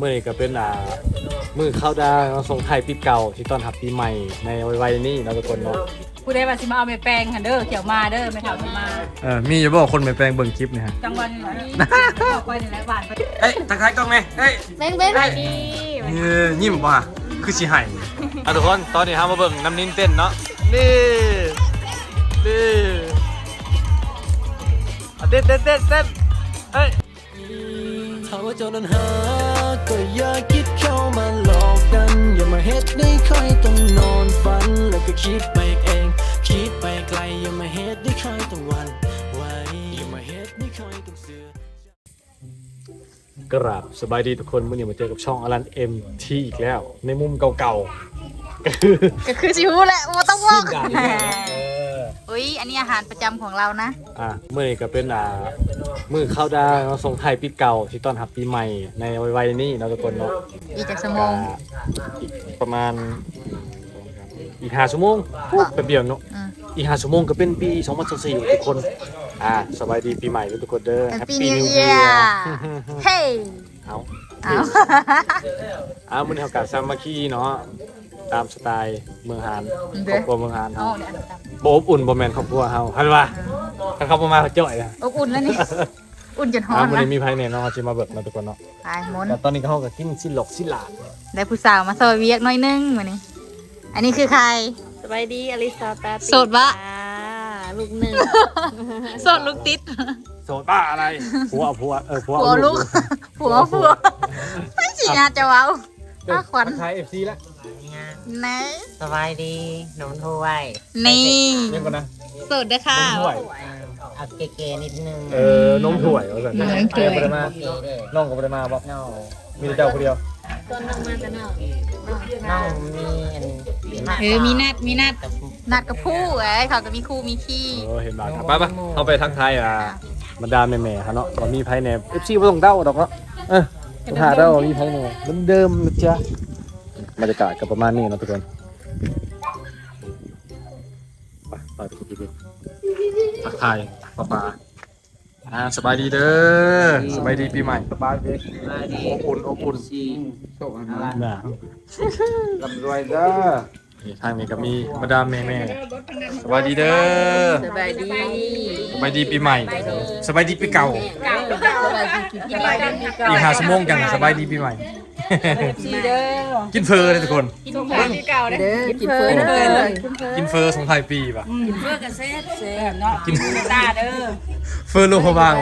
เมื่อนี้ก็เป็นอ่ามือเข้าดาวน์ส่งไทายปีเก่าที่ต้อนรับปีใหม่ในวัยๆนี้เนาะทุกคนเนาะผู้ใดว่าสิมาเอาไปแปลงหันเด้อเขียวมาเด้อไม่เท่าสิมาเออมีอยู่บ่คนไปแปลงเบิ่งคลิปเนี่ยฮะจังหวัดนี้ออกไปนี่แหละหวานไปเอ้ยทักทายกล้องไหมเอ้ยเบ้งเบ้งเอ้ยเออยิ้มบ่ะคือสิให้อะทุกคนตอนนี้เฮามาเบิ่งน้ำนิ้นเต้นเนาะนี่นี่อะเต้นเต้นเต้นเต้นเอ้ย ถ้าว่าเจ้านั้นหาก็อย่าคิดเข้ามาหลอกกัน อย่ามาเฮ็ดให้ค่อยต้องนอนฝัน แล้วก็คิดไปเอง คิดไปไกล อย่ามาเฮ็ดให้ค่อยต้องหวันไหวอย่ามาเฮ็ดให้ค่อยต้องเสือ กราบสบายดีทุกคนมื่อนี้มาเจอกับช่องอลันเอ็มทีอีกแล้ว ในมุมเก่าๆก็คือก็คือชิวแหละโอ้ต้องบสิ้อนกด่านอีกแล้วเอ ออุ้ย อันนี้อาหารประจำของเรานะ อะมื่อนี้ก็เป็นอ่ามือเข้าดาวน์ส่งไทายปีเก่าที่ต้อนรับปีใหม่ในวัยๆนี้เนาะทุกคนเนาะอีกจากสมอง อีกประมาณอีกห้าชั่วโมงแป๊บเดียวเนาะอืม อีกห้าชั่วโมงก็เป็นปี2024ทุกคน อ่าสบายดีปีใหม่ทุกคนเด้อเป็นปี Happy นิว New เยีย Year เฮ้ย เอา เอาเอามื้อนี้เฮากับสามัคคีเนาะ ตามสไตล์เมืองหานครอบครัวเมืองหานเอาเฮาเดี๋ยวอันนั้นบ่อบอุ่นบ่แม่นครอบครัวเฮาหันว่าถ้าเขาบ่มาเขาจ่อยนะอบอุ่นแล้วนี่ อุ่นจนฮ้ออ่านมื้อนะนี้มีไผแน่เนาะสิมาเบิกเนาะทุกคนเนาะตายหมนแต่ตอนนี้ก็เฮาก็กินสิหลอกสิหลาดได้ผู้สาวมาซอยเวียกหน้อยนึงวันนี้ อันนี้คือใคร สบายดี อลิซาตาติโสดปะอ่าลูกหนึ่ง โสดลูกติดโสดบ้าอะไรผัวเอาผัวเออผัวผัวเอาลูกผัวผัวไม่ฉีนาจะเว้า ป้าขวัญ ทักทาย FC แล้ว ไหนสบายดีหนุ่มถ้วยนี่เรียกก่อนนะโสดเด้อค่ะ นมถ้วย เอาเก๋ๆนิดนึงเออนมถ้วยว่าซั่นนมถ้วยบ่ได้มาเก๋เด้น้องก็บ่ได้มาบ่น้องมีแต่เจ้าคนเดียวต้นน้องมาแต่นอกน้องมีอันเออมีนัดมีนัดนัดกับผู้เอ้ยเขาก็มีคู่มีขี้เออเห็นบ้างครับไปปะเอาไปทักทายอะบรรดาแม่ๆฮะเนาะบ่มีไผแหน่ FC บ่ต้องเดาดอกเนาะเออต้องหาเดามีไผแหน่เดิมๆนะจ๊ะ บรรยากาศก็ประมาณนี้เนาะทุกคนไปไปทุกคนทุกคนทักทายป้าป๋าอ่าสบายดีเด้อสบายดีปีใหม่สบายดีสบายดีอบอุ่นอบอุ่นชีอะไรน่ะลำรวยเด้อนี่ทางนี้ก็มีมาดามแม่ๆสบายดีเด้อสบายดีสบายดีปีใหม่สบายดีปีเก่าสบายดีกินสบายดีอีกหาชั่วโมงจังสบายดีปีใหม่ ซีเด้อกินเฟอร์เลยทุกคน กินเฟอร์เก่าเด้อกินเฟอร์เด้อกินเฟอร์สงท้ายปีป่ะกินเฟอร์กับเซ็ตเซ็ตเนาะกินเมตาเด้อเฟอร์โลกพะบาง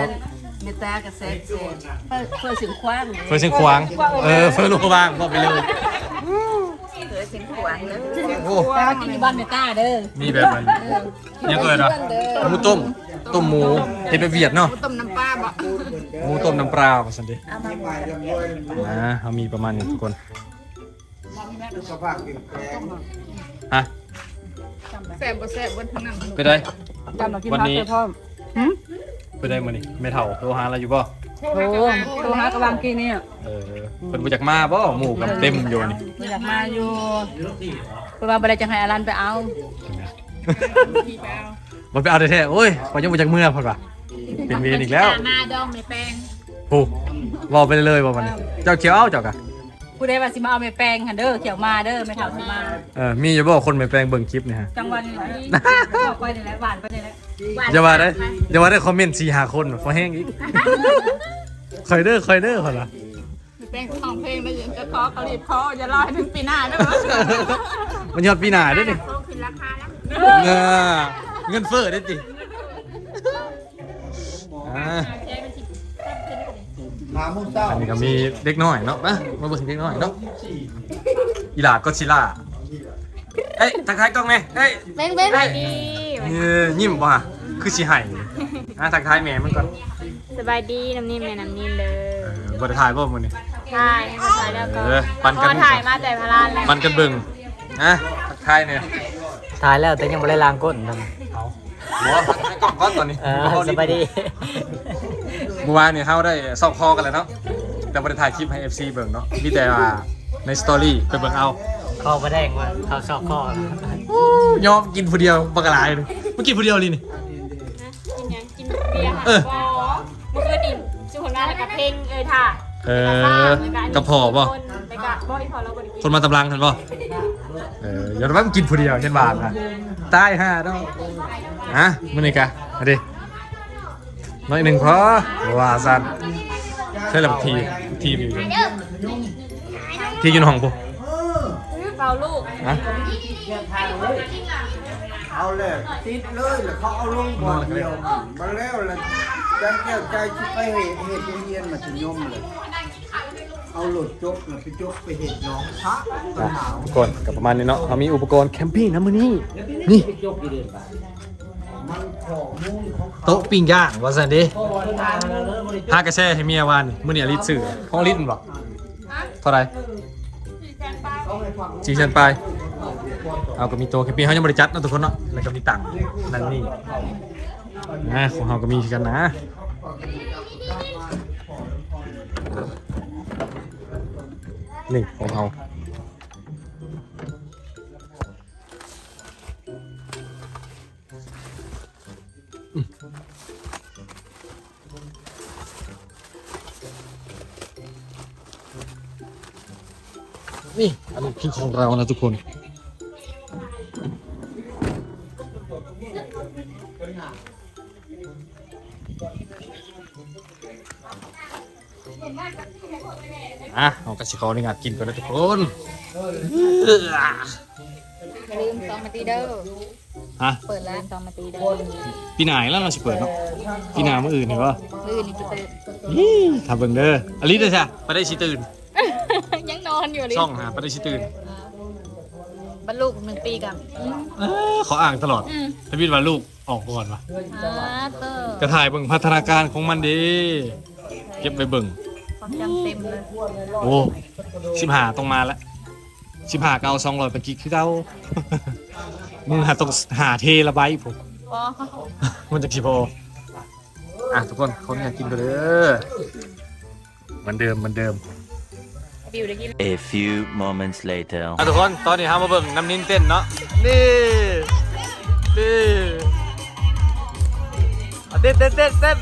เมตากับเซ็ตเซ็ตเฟอร์สิงควางเฟอร์เชียงควางเออเฟอร์โลกพะบางบอกไปเลยเอเสียงขวางเลยโอ้ตากินบ้านเมตาเด้อมีแบบมันยังเกิดอะหมูต้ม ต้มหมูเห็ดแบบเวียดเนาะต้มน้ำปลาบ่หมูต้มน้ำปลาป่ะสันดินะเขามีประมาณนี้ทุกคนฮะแซ่บบ่แซ่บบนทั้งนั้นไปได้จำเรากินวันพักนี้เด้อพ่อหืมไปได้มื้อนี้ไม่เท่าโทรหาเราอยู่บ่โอ้โทรหากำลังกินเนี่ยเออเพิ่นบ่จักมาบ่หมูกับเต็มอยู่นี่มันอยากมาอยู่เพราะว่าบ่ได้จะให้อารันไปเอา มันไปเอาได้แท้โอ้ยพอยังบ่จักเมื่อพุ่นว่ะเป็นเวรอีกแล้วมาดองในแป้งปูเว้าไปเลยๆบ่มันเจ้าเขียวเอาเจ้ากะผู้ใดว่าสิมาเอาไปแปลงหันเด้อเขียวมาเด้อไม่เท่าสิมาเออมีอยู่บ่คนไปแปลงเบิ่งคลิปนี่ฮะจังหวัดนี้ออกไปนี่แหละหวานไปนี่แหละอย่าว่าได้อย่าว่าได้คอมเมนต์4 5คนพอแห้งอีกคอยเด้อคอยเด้อพุ่นล่ะแป้งของเพลงได้ยินจะขอเขารีบขอจะรอให้ถึงปีหน้าเด้อมันยอดปีหน้าเด้อนี่โตขึ้นราคาแล้วเออ เงินเฟ้อเด้อติอ่าอันนี้ก็มีเด็กน้อยเนาะมามาเบิ่งเด็กน้อยเนาะอีหลาก็ชิล่าเอ้ยทักทายกล้องแม่เอ้ยเบ้งเบ้งเอ้ยเออยิ้มว่ะคือสิให้อะทักทายแม่มันก่อนสบายดีน้ำนิ่มแม่น้ำนิ่มเด้เอออบ่ได้ถ่ายบ่มื้อนี้ถ่ายมาถ่ายแล้วก็เออปันกันพอถ่ายมาแต่พลานแล้วมันกันเบิ่งนะทักทายเนี่ยถ่ายแล้วแต่ยังไม่ได้ล้างก้นทเอาบ่ทักทายกล้องก่อนตอนนี้ำเออสบายดี เมื่อวานเนี่ยเฮาได้ซอกคอกันแล้วเนาะแต่บ่ได้ถ่ายคลิปให้ FC เบิ่งเนาะมีแต่ว่าในสตอรี่ไปเบิ่งเอาคอมาแดงว่าเขาชอบคอยอมกินผู้เดียวบักหลายเลยเมื่อกินผู้เดียวเลยนี่กินยังกินเบียร์เออ บอเมื่อคืนนี่สุพรรณมาแล้วกับเพลงเอ้ยท่าเออกระเพาะป่ะไปกะบ่อีพอเราบ่ได้กินคนมาตำลังทันป่ะเอออย่าไปมันกินผู้เดียวเช่นบาทนะตายห่าต้อง ฮะมันนี่กะมาดิน้อยหนึ่งพอว่าสันใช่หรือทีทีอยู่ทีอยู่ในห้องปุ๊เปล่าลูกฮะเอาเลยติดเลยแล้วเขาเอาลงบ่อนเดียวมาแล้วแล้วจันแก้วใจคิไปเหตุเหตุเฮียนมาถึงยมเลยเอาหลดจกแล้วไปจกไปเหตุน้องพระปัญหาทุกคนกับประมาณนี้เนาะเรามีอุปกรณ์แคมปิ้งนะมือนี้นี่ มันของมูลของโต๊ะปิ้งย่างว่าสันดิห้ากระแช่ให้เมียวานมือนี่อลิตสื่อห้องลิตมันบอกเท่าไหรสี่แสนปลายเอาก็มีโต๊ะแคมปิ้งเขายังบริจัดเนาะทุกคนเนาะแล้วก็มีตังค์นั่นนี่นะของเขาก็มีกันนะนี่ของเขา นี่ อันนี้คือของเรานะทุกคน อะเอากระชิคอนี่งานกินก่อนนะทุกคนอย่าลืมซองมาตีเด้อ ฮะ เปิดร้านซองมาตีเด้อปีไหนแล้วเราสิเปิดเนาะปีหนาเมื่ออื่นเห็นปะมื้อนี้สิเปิดยี่ทำเบิ่งเด้ออลิสเด้อใช่ไปได้ชิตื่นยังนอนอยู่เลยช่องหาไปได้ชิตื่นบรรลุหนึ่งปีกับเอ้อขออ่างตลอดทวิตว่าลูกออกก่อนวะอาเตอร์กระถ่ายเบิ่งพัฒนาการของมันดีเก็บไปเบิ่ง ความจำเต็มเลยโอ้สิบหาต้องมาแล้ว สิบหาเก้าสองร้อยปกิกคือเก้ามึงหาต้องหาเทระบายผมปอมันจะกี่โพอะทุกคนคนอยากกินก็เด้อเหมือนเดิมเหมือนเดิม บิวได้กิน A few moments later. อะทุกคนตอนนี้ฮามาเบิ่งน้ำนิ่นเต้นเนาะนี่นี่อะเต้นเต้นเต้นเต้น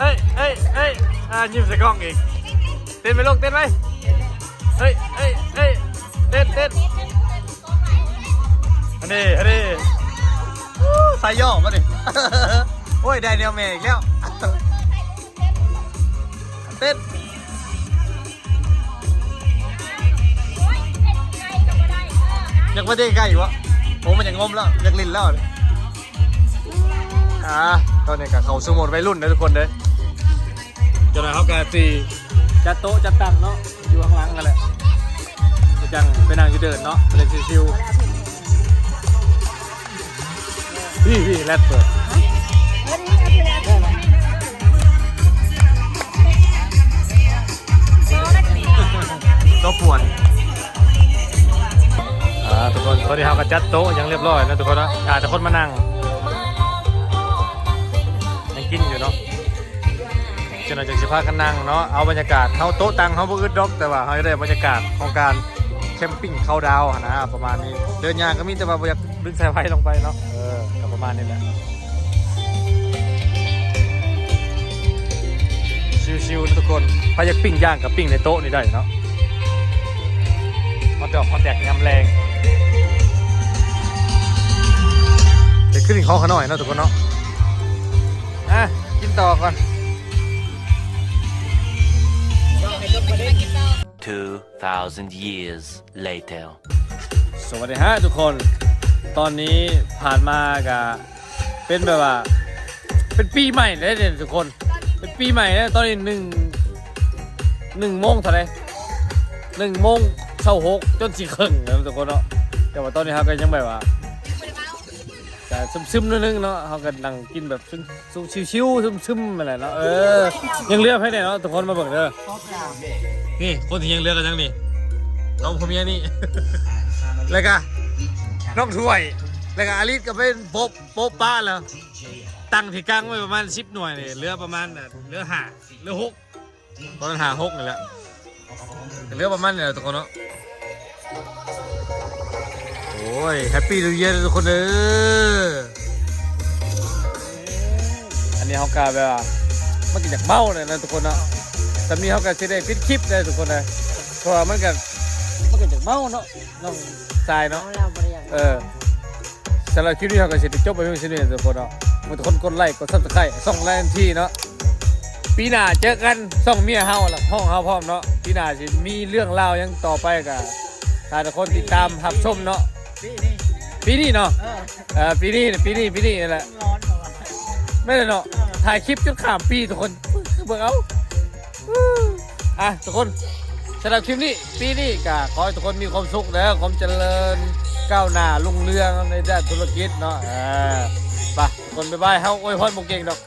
เฮ้ยเฮ้ยเฮ้ยอะยิ้มใส่กล้องอีกเต้นไปลงเต้นไหมเฮ้ยเฮ้ยเฮ้ย เต้นเต้นอันนี้อันนี้อู้สายย่อมาดิโอ้ยได้เดียวแม่อีกแล้วเต้นอยากมาเด้ใกล้อยู่วะโอ้มันอยากงมแล้วอยากลิ้นแล้วอ่าตอนนี้กับเขาสมุดวัยรุ่นนะทุกคนเด้อเจ้าหน้าเขากาตีจัดโต๊ะจัดตั้งเนาะอยู่ข้างหลังกันแหละ จะจังไปนั่งอยู่เดินเนาะเล่นชิวๆพี่พี่แรดเปิดโต๊ะป่วนอ่าทุกคนตอนนี้เราก็จัดโต๊ะยังเรียบร้อยนะทุกคนนะอาจจะคนมานั่งยังกินอยู่เนาะจนเราจะสิพากันนั่งเนาะเอาบรรยากาศเขาโต๊ะตังเขาบ่อึดดอกแต่ว่าเขาจะได้บรรยากาศของการ แคมปิ้งเข้าดาวน์นะประมาณนี้ เดินยางก็มีแต่ว่าบ่อยากดึงสายไฟลงไปเนาะเออก็ประมาณนี้แหละชิวๆนะทุกคนถ้าอยากปิ้งย่างกับปิ้งในโต๊ะนี่ได้เนาะมันดอกมันแดกยำแรงเดี๋ยวขึ้นอีกห้องเขาหน่อยเนาะทุกคนเนาะอะกินต่อก่อน 2,000 years later. สวัสดีฮะทุกคน ตอนนี้ผ่านมากับเป็นแบบว่า เป็นปีใหม่เลยเนี่ยทุกคน เป็นปีใหม่แล้วตอนนี้หนึ่งหนึ่งโมงเท่าไหรหนึ่งโมงเช้าหกจนสี่ครึ่งนะทุกคนเนาะแต่ว่าตอนนี้ครับก็ยังแบบว่า แต่ซึมๆนิดนึงเนาะเขาก็นั่งกินแบบซึมๆชิวๆซึมๆอะไรเนาะเออยังเลือกให้เนี่ยเนาะทุกคนมาเบิ่งเด้อนี่คนที่ยังเลือกกันยังนี่น้องผมเมียนี่ แล้วก็น้องถ้วย แล้วก็อาลิสก็เป็นโป๊บโป๊บป้าแล้วตั้งที่กลางไว้ประมาณสิบหน่วยเนี่ยเหลือประมาณเหลือห้าเหลือหกตอนนั้หาหกนี่แหละเหลือประมาณเนี่ยทุกคนเนาะ อ้ยแฮปปี้นิวเยียร์ทุกคนเด้ออันนี้เขากาแบบว่ามันกินจากเมาเลยนะทุกคนเนาะสำนี้เขาก็สิได้ปิดคลิปได้ทุกคนนะเพราะว่ามันก็มันก็จะเมาเนาะน้องทรายเนาะเออสำหรับคลิปนี้เขาก็สิได้จบไปเพียงเท่านี้ทุกคนเนาะมันทุกคนกดไลค์กดซับสไครต์ส่องไลน์ที่เนาะปีหน้าเจอกันส่องเมียเฮาล่ะห้องเฮาพร้อมเนาะปีหน้าสิมีเรื่องราวหยังต่อไปก็ถ้าทุกคนติดตามรับชมเนาะ ปีนี้เนาะเออปีนี้ปีนี้ปีนี้นี่แหละไม่เลยเนาะถ่ายคลิปจนข้ามปีทุกคนเบิ่งเอาอะทุกคนสำหรับคลิปนี้ปีนี้ก็ขอให้ทุกคนมีความสุขแล้วความเจริญก้าวหน้ารุ่งเรืองในด้านธุรกิจเนาะอ่าไปทุกคนบ๊ายบายเฮาอวยพรบ่เก่งดอก